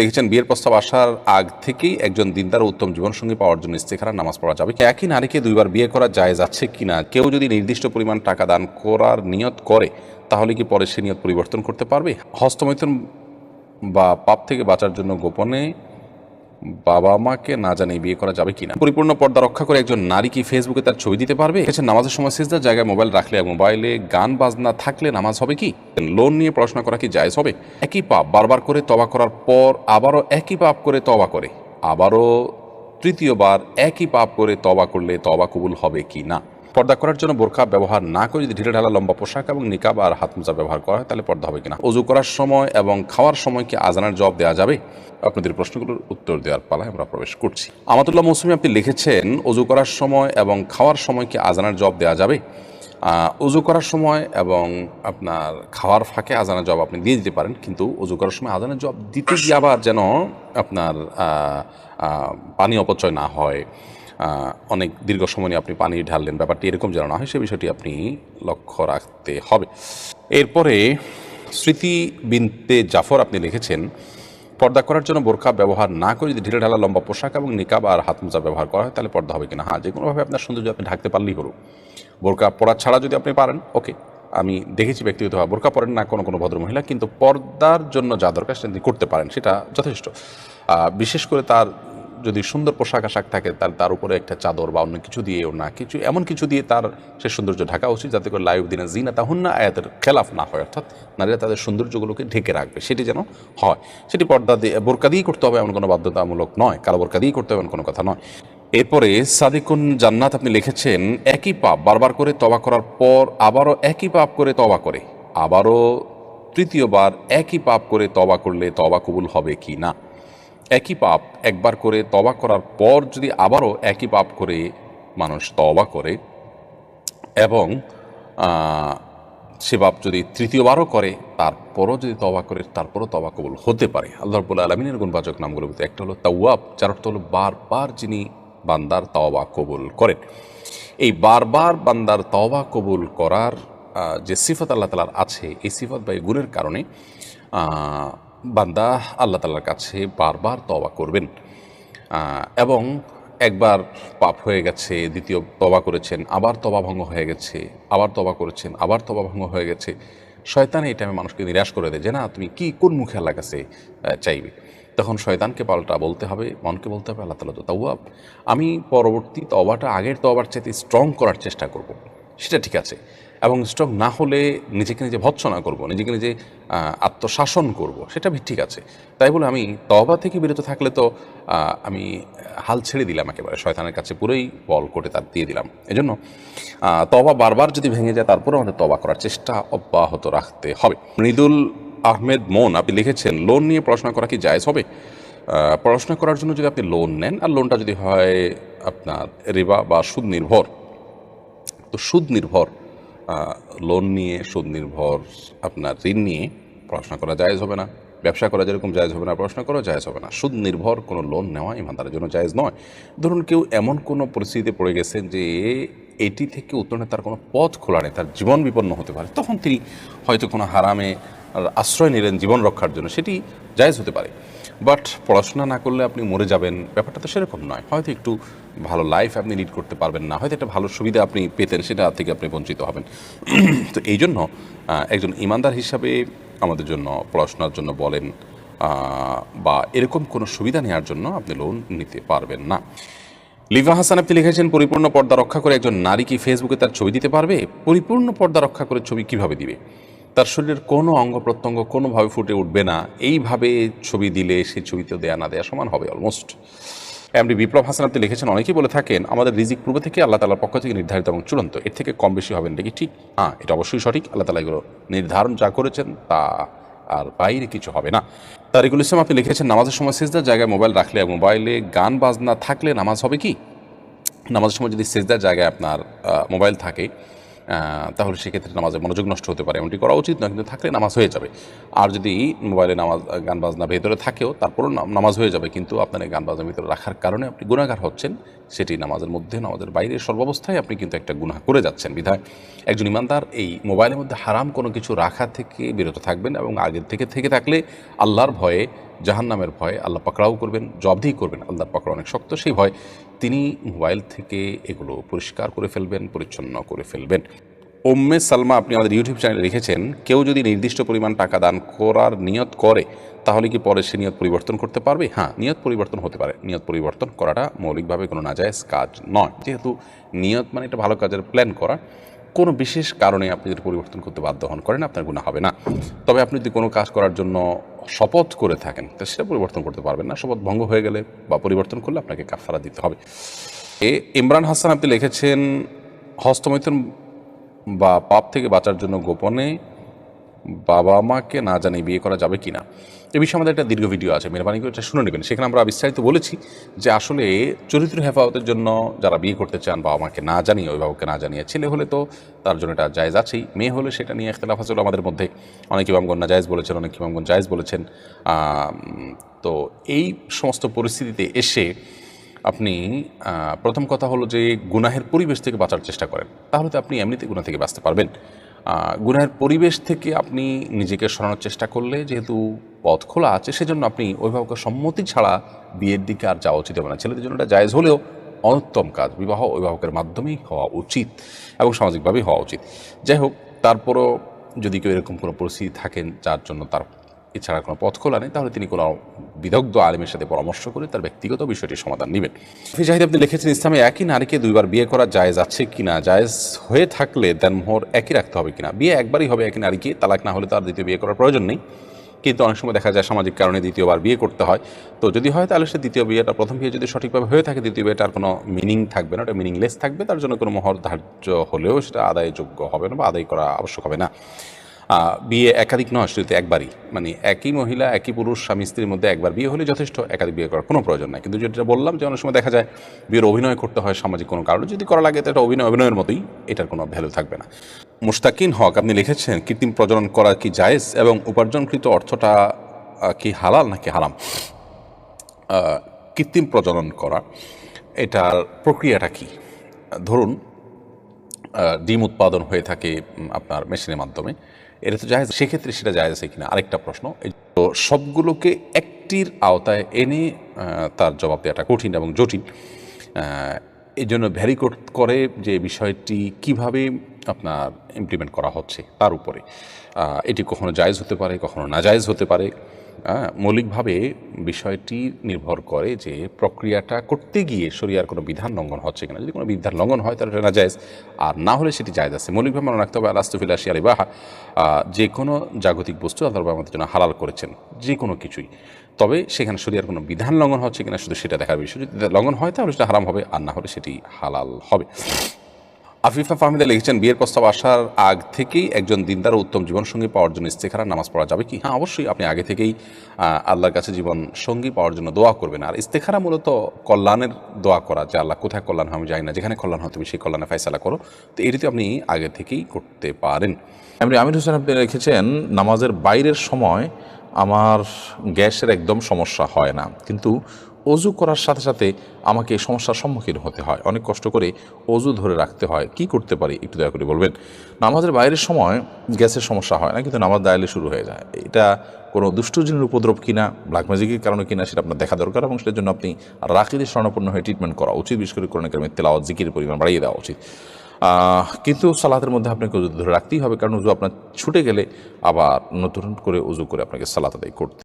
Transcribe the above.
লিখেছেন, বিয়ের প্রস্তাব আসার আগ থেকেই একজন দিনদার উত্তম জীবনসঙ্গী পাওয়ার জন্য ইস্তেখারা নামাজ পড়া যাবে। একই নারীকে দুইবার বিয়ে করা যায় যাচ্ছে কিনা কেউ যদি নির্দিষ্ট পরিমাণ টাকা দান করার নিয়ত করে, তাহলে কি পরে সে নিয়ত পরিবর্তন করতে পারবে? হস্তমৈথন বা পাপ থেকে বাঁচার জন্য গোপনে বাবা মাকে না জানিয়ে বিয়ে করা যাবে কিনা। পরিপূর্ণ পর্দা রক্ষা করে একজন নারী কি ফেসবুকে তার ছবি দিতে পারবে? এছাড়া নামাজের সময় সিজদার জায়গায় মোবাইল রাখলে মোবাইলে গান বাজনা থাকলে নামাজ হবে কি? লোন নিয়ে পড়াশোনা করা কি জায়জ হবে? একই পাপ বারবার করে তবা করার পর আবারও একই পাপ করে তবা করে। আবারও তৃতীয়বার একই পাপ করে তবা করলে তবা কবুল হবে কি না পর্দা করার জন্য বোরখা ব্যবহার না করে যদি ঢিলে ঢালা লম্বা পোশাক এবং নিকাব আর হাত মোজা ব্যবহার করা হয়, তাহলে পর্দা হবে কিনা? অজু করার সময় এবং খাওয়ার সময় কি আজানের জবাব দেওয়া যাবে? আপনাদের প্রশ্নগুলোর উত্তর দেওয়ার পালায় আমরা প্রবেশ করছি। আমাতুল্লাহ মৌসুমি আপনি লিখেছেন অজু করার সময় এবং খাওয়ার সময় কি আজানের জবাব দেওয়া যাবে? অজু করার সময় এবং আপনার খাওয়ার ফাঁকে আজানের জবাব আপনি দিয়ে দিতে পারেন, কিন্তু অজু করার সময় আজানের জবাব দিতে গিয়ে আবার যেন আপনার পানি অপচয় না হয়। অনেক দীর্ঘ সময় আপনি পানি ঢাললেন। ব্যাপারটি এরকম যেন না হয়, সে বিষয়টি আপনি লক্ষ্য রাখতে হবে। এরপরে স্মৃতি বিনতে জাফর আপনি লিখেছেন, পর্দা করার জন্য বোরখা ব্যবহার না করে যদি ঢিলে ঢালা লম্বা পোশাক এবং নিকাব আর হাত মোজা ব্যবহার করা হয়, তাহলে পর্দা হবে কিনা? হ্যাঁ যে কোনোভাবে আপনার সৌন্দর্য আপনি ঢাকতে পারলেই হলো। বোরকা পরা ছাড়া যদি আপনি পারেন, ওকে। আমি দেখেছি ব্যক্তিগতভাবে বোরকা পরেন না কোনো কোনো ভদ্র মহিলা কিন্তু পর্দার জন্য যা দরকার সেটা করতে পারেন, সেটা যথেষ্ট। বিশেষ করে তার যদি সুন্দর পোশাক আশাক থাকে, তার তার উপরে একটা চাদর বা অন্য কিছু দিয়েও না, কিছু, এমন কিছু দিয়ে তার সে সৌন্দর্য ঢাকা উচিত, যাতে করে লাইভ দিনে জিনা তাহুন না আয়াতের খেলাফ না হয়, অর্থাৎ নারীরা তাদের সৌন্দর্যগুলোকে ঢেকে রাখবে, সেটি যেন হয়। সেটি পর্দা দিয়ে, বোরকা দিয়েই করতে হবে এমন কোনো বাধ্যতামূলক নয়, কালো বোরকা দিয়েই করতে হবে এমন কোনো কথা নয়। এরপরে সাদিকুন জান্নাত আপনি লিখেছেন, একই পাপ বারবার করে তবা করার পর আবারও একই পাপ করে তবা করে, আবারও তৃতীয়বার একই পাপ করে তবা করলে তবা কবুল হবে কি না? একই পাপ একবার করে তবা করার পর যদি আবারও একই পাপ করে মানুষ তবা করে এবং সে পাপ যদি তৃতীয়বারও করে, তারপরও যদি তবা করে, তারপরও তবা কবুল হতে পারে। আল্লাহ রবুল্লা আলমিনের গুণবাচক নামগুলোর ভিতরে একটা হলো তাওয়াব যার অর্থ হলো বারবার যিনি বান্দার তওবা কবুল করেন। এই বারবার বান্দার তওবা কবুল করার যে সিফত আল্লাহ তালার আছে, এই সিফত বা এই গুণের কারণে বান্দা, আল্লাহ তালার কাছে বারবার তওবা করবেন। এবং একবার পাপ হয়ে গেছে, দ্বিতীয় তবা করেছেন, আবার তবা ভঙ্গ হয়ে গেছে, আবার তবা করেছেন, আবার তবা ভঙ্গ হয়ে গেছে। শয়তান এই টাইমে মানুষকে নিরাশ করে দেয় যে, না, তুমি কি, কোন মুখে আল্লাহ কাছে চাইবে? তখন শয়তানকে পাল্টা বলতে হবে, মনকে বলতে হবে, আল্লাহ তালা তো তাওয়াব। আমি পরবর্তী তবাটা আগের তবার চাইতে স্ট্রং করার চেষ্টা করব। সেটা ঠিক আছে। এবং স্ট্রং না হলে নিজেকে নিজে ভৎসনা করব, নিজেকে নিজে আত্মশাসন করব, সেটা ঠিক আছে। তাই বলে আমি তবা থেকে বিরত থাকলে তো আমি হাল ছেড়ে দিলাম একেবারে। শয়তানের কাছে পুরোই বল করে তার দিয়ে দিলাম। এজন্য তবা বারবার যদি ভেঙে যায় তারপরে আমাদের তবা করার চেষ্টা অব্যাহত রাখতে হবে। মৃদুল আহমেদ মন আপনি লিখেছেন, লোন নিয়ে পড়াশোনা করা কি জায়েজ হবে? পড়াশোনা করার জন্য যদি আপনি লোন নেন, আর লোনটা যদি হয় আপনার রিবা বা সুদ নির্ভর তো সুদ নির্ভর লোন নিয়ে সুদ নির্ভর আপনার ঋণ নিয়ে পড়াশোনা করা জায়জ হবে না। ব্যবসা করা যেরকম জায়জ হবে না, পড়াশোনা করা জায়জ হবে না। সুদ নির্ভর কোনো লোন নেওয়া ইমানদারের জন্য জায়জ নয়। ধরুন কেউ এমন কোনো পরিস্থিতিতে পড়ে গেছেন যে এটি থেকে উত্তরণে তার কোনো পথ খোলা নেই, তার জীবন বিপন্ন হতে পারে, তখন তিনি হয়তো কোনো হারামে আশ্রয় নিলেন জীবন রক্ষার জন্য, সেটি জায়েজ হতে পারে। বাট পড়াশোনা না করলে আপনি মরে যাবেন, ব্যাপারটা তো সেরকম নয়। হয়তো একটু ভালো লাইফ আপনি লিড করতে পারবেন না, হয়তো একটা ভালো সুবিধা আপনি পেতেন, সেটা থেকে আপনি বঞ্চিত হবেন। তো এই জন্য একজন ইমানদার হিসাবে আমাদের জন্য পড়াশোনার জন্য বলেন বা এরকম কোনো সুবিধা নেওয়ার জন্য আপনি লোন নিতে পারবেন না। লিভা হাসান আপনি লিখেছেন, পরিপূর্ণ পর্দা রক্ষা করে একজন নারী কি ফেসবুকে তার ছবি দিতে পারবে? পরিপূর্ণ পর্দা রক্ষা করে ছবি কীভাবে দিবে? তার শরীরের কোনো অঙ্গ প্রত্যঙ্গ কোনোভাবে ফুটে উঠবে না। এইভাবে ছবি দিলে সেই ছবিতে দেয়া না দেয়া সমান হবে অলমোস্ট এমনি বিপ্লব হাসান আপনি লিখেছেন, অনেকেই বলে থাকেন, আমাদের রিজিক পূর্ব থেকে আল্লাহ তালার পক্ষ থেকে নির্ধারিত এবং চূড়ান্ত, এর থেকে কম বেশি হবে নাকি ঠিক? হ্যাঁ এটা অবশ্যই সঠিক, আল্লাহ তালা এগুলো নির্ধারণ যা করেছেন তা আর বাইরে কিছু হবে না। তারিকুল ইসলাম আপনি লিখেছেন, নামাজের সময় সেজদার জায়গায় মোবাইল রাখলে মোবাইলে গান বাজনা থাকলে নামাজ হবে কি? নামাজের সময় যদি সেজদার জায়গায় আপনার মোবাইল থাকে তাহলে সেক্ষেত্রে নামাজে মনোযোগ নষ্ট হতে পারে। এমনটি করা উচিত নয়, কিন্তু থাকলে নামাজ হয়ে যাবে। আর যদি মোবাইলে নামাজ, গান বাজনা ভেতরে থাকেও, তারপরও নামাজ হয়ে যাবে। কিন্তু আপনার গান বাজনা ভিতরে রাখার কারণে আপনি গুণাগার হচ্ছেন। সেটি নামাজের মধ্যে, নামাজের বাইরে সর্বাবস্থায় আপনি কিন্তু একটা গুনাহ করে যাচ্ছেন। বিধায় একজন ইমানদার এই মোবাইলের মধ্যে হারাম কোনো কিছু রাখা থেকে বিরত থাকবেন এবং আগের থেকে থেকে থাকলে আল্লাহর ভয়ে জাহান নামের ভয় আল্লাহ পাকড়াও করবেন জবদিহি করবেন। আল্লাহর পাকড়া অনেক শক্ত, সেই ভয় তিনি মোবাইল থেকে এগুলো পরিষ্কার করে ফেলবেন, পরিচ্ছন্ন করে ফেলবেন। ওম্মে সালমা, আপনি আমাদের ইউটিউব চ্যানেলে লিখেছেন কেউ যদি নির্দিষ্ট পরিমাণ টাকা দান করার নিয়ত করে, তাহলে কি পরে সে নিয়ত পরিবর্তন করতে পারবে? হ্যাঁ নিয়ত পরিবর্তন হতে পারে। নিয়ত পরিবর্তন করাটা মৌলিকভাবে কোনো নাজায়জ কাজ নয়। যেহেতু নিয়ত মানে একটা ভালো কাজের প্ল্যান করা কোনো বিশেষ কারণে আপনি যদি পরিবর্তন করতে বাধ্য হন, করেন আপনার গুণা হবে না। তবে আপনি যদি কোনো কাজ করার জন্য শপথ করে থাকেন, তা সেটা পরিবর্তন করতে পারবেন না। শপথ ভঙ্গ হয়ে গেলে বা পরিবর্তন করলে আপনাকে কাফারা দিতে হবে। এ ইমরান হাসান আপনি লিখেছেন, হস্তমৈথন বা পাপ থেকে বাঁচার জন্য গোপনে বাবা মাকে না জানিয়ে বিয়ে করা যাবে কি না এ বিষয়ে আমাদের একটা দীর্ঘ ভিডিও আছে, মেহরবানি করে এটা শুনে নেবেন। সেখানে আমরা বিস্তারিত বলেছি যে আসলে চরিত্র হেফাজতের জন্য যারা বিয়ে করতে চান, বাবা মাকে না জানিয়ে, অভিভাবককে না জানিয়ে, ছেলে হলে তো তার জন্য এটা জায়জ আছেই, মেয়ে হলে সেটা নিয়ে ইখতলাফ আছে আমাদের মধ্যে। অনেক ইমামগণ না জায়জ বলেছেন, অনেক ইমামগণ জায়জ বলেছেন। তো এই সমস্ত পরিস্থিতিতে এসে আপনি প্রথম কথা হলো যে গুনাহের পরিবেশ থেকে বাঁচার চেষ্টা করেন। তাহলে তো আপনি এমনিতে গুনাহ থেকে বাঁচতে পারবেন। গুনাহের পরিবেশ থেকে আপনি নিজেকে সরানোর চেষ্টা করলে যেহেতু পথ খোলা আছে, সেজন্য আপনি অভিভাবকের সম্মতি ছাড়া বিয়ের দিকে আর যাওয়া উচিত হবে না। ছেলেদের জন্য এটা জায়জ হলেও অনুত্তম কাজ, বিবাহ অভিভাবকের মাধ্যমেই হওয়া উচিত এবং সামাজিকভাবেই হওয়া উচিত। যাই হোক, তারপরও যদি কেউ এরকম কোনো পরিস্থিতি থাকেন, যার জন্য তার এছাড়া কোনো পথ খোলা নেই, তাহলে তিনি কোনো বিদগ্ধ আলেমের সাথে পরামর্শ করে তার ব্যক্তিগত বিষয়টির সমাধান নেবেন। হাফিজ জাহিদ, আপনি লিখেছেন ইসলামে একই নারীকে দুইবার বিয়ে করা জায়েজ আছে কি না জায়েজ হয়ে থাকলে দেনমোহর একই রাখতে হবে কিনা? বিয়ে একবারই হবে একই নারীকে, তালাক না হলে তার দ্বিতীয় বিয়ে করার প্রয়োজন নেই। কিন্তু অনেক সময় দেখা যায় সামাজিক কারণে দ্বিতীয়বার বিয়ে করতে হয়। তো যদি হয়, তাহলে সে দ্বিতীয় বিয়েটা, প্রথম বিয়ে যদি সঠিকভাবে হয়ে থাকে, দ্বিতীয় বিয়েটার কোনো মিনিং থাকবে না, ওটা মিনিংলেস থাকবে, তার জন্য কোনো মোহর ধার্য হলেও সেটা আদায়যোগ্য হবে না বা আদায় করা আবশ্যক হবে না। বিয়ে একাধিক নয়, শুধু একবারই। মানে একই মহিলা, একই পুরুষ, স্বামী, স্ত্রীর মধ্যে একবার বিয়ে হলে যথেষ্ট একাধিক বিয়ে করার কোনো প্রয়োজন নাই। কিন্তু যেটা বললাম যে, অনেক সময় দেখা যায় বিয়ের অভিনয় করতে হয় সামাজিক কোনো কারণে। যদি করা লাগে, তো এটা অভিনয়, অভিনয়ের মতোই এটার কোনো ভ্যালু থাকবে না। মুস্তাকিন হক, আপনি লিখেছেন, কৃত্রিম প্রজনন করা কি জায়েজ এবং উপার্জনকৃত অর্থটা কি হালাল নাকি হারাম? কৃত্রিম প্রজনন করা, এটার প্রক্রিয়াটা কি? ধরুন ডিম উৎপাদন হয়ে থাকে আপনার মেশিনের মাধ্যমে। এটা তো জায়েজ, সেক্ষেত্রে সেটা জায়েজ আছে কিনা? আরেকটা প্রশ্ন। তো সবগুলোকে একটির আওতায় এনে তার জবাব দেওয়াটা কঠিন এবং জটিল। এই জন্য ভ্যারি করে যে বিষয়টি কীভাবে আপনার ইমপ্লিমেন্ট করা হচ্ছে তার উপরে। এটি কখনো জায়েজ হতে পারে কখনো নাজায়েজ হতে পারে। মৌলিকভাবে বিষয়টি নির্ভর করে যে প্রক্রিয়াটা করতে গিয়ে শরিয়ার কোনো বিধান লঙ্ঘন হচ্ছে কিনা। যদি কোনো বিধান লঙ্ঘন হয় তাহলে এটা নাজায়েজ। আর না হলে সেটি জায়েজ আছে। মৌলিকভাবে মনে রাখতে হবে আলাস্তফিল আশিয়ার ইবাহা আহ, যে কোনো জাগতিক বস্তু আল্লাহ আমাদের জন্য হালাল করেছেন যে কোনো কিছুই। তবে সেখানে শরিয়ার কোনো বিধান লঙ্ঘন হচ্ছে কিনা শুধু সেটা দেখার বিষয়। যদি লঙ্ঘন হয় তাহলে সেটা হারাম হবে। আর না হলে সেটি হালাল হবে। আফিফা ফাহমিদা লিখেছেন, বিয়ের প্রস্তাব আসার আগ থেকেই একজন দিনদার উত্তম জীবনসঙ্গী পাওয়ার জন্য ইস্তেখারা নামাজ পড়া যাবে কি? হ্যাঁ অবশ্যই। আপনি আগে থেকেই আল্লাহর কাছে জীবন সঙ্গী পাওয়ার জন্য দোয়া করবেন। আর ইস্তেখারা মূলত কল্যাণের দোয়া করা, যে আল্লাহ কোথায় কল্যাণ হয় আমি জানি না, যেখানে কল্যাণ হতে সেই কল্যাণে ফয়সালা করো। তো এটিতে আপনি আগে থেকেই করতে পারেন। এমনি আমির হোসেন আপনি লিখেছেন, নামাজের বাইরের সময় আমার গ্যাসের একদম সমস্যা হয় না। কিন্তু অজু করার সাথে সাথে আমাকে সমস্যার সম্মুখীন হতে হয়। অনেক কষ্ট করে অজু ধরে রাখতে হয়। কি করতে পারি একটু দয়া করে বলবেন? নামাজের বাইরের সময় গ্যাসের সমস্যা হয় না, কিন্তু নামাজ দায়ালে শুরু হয়ে যায়। এটা কোনো দুষ্টজিনের উপদ্রব কিনা ব্ল্যাক ম্যাজিকের কারণে কিনা, সেটা আপনার দেখা দরকার এবং সেটার জন্য আপনি রাখিদের স্বর্ণপূর্ণ হয়ে ট্রিটমেন্ট করা উচিত। বিশেষ করে করোনা কারণে তেলাওয়াত জিকির পরিমাণ বাড়িয়ে দেওয়া উচিত। কিন্তু সালাতের মধ্যে আপনাকে উজু ধরে রাখতেই হবে, কারণ উজু আপনার ছুটে গেলে আবার নতুন করে উজু করে আপনাকে সালাত আদায় করতে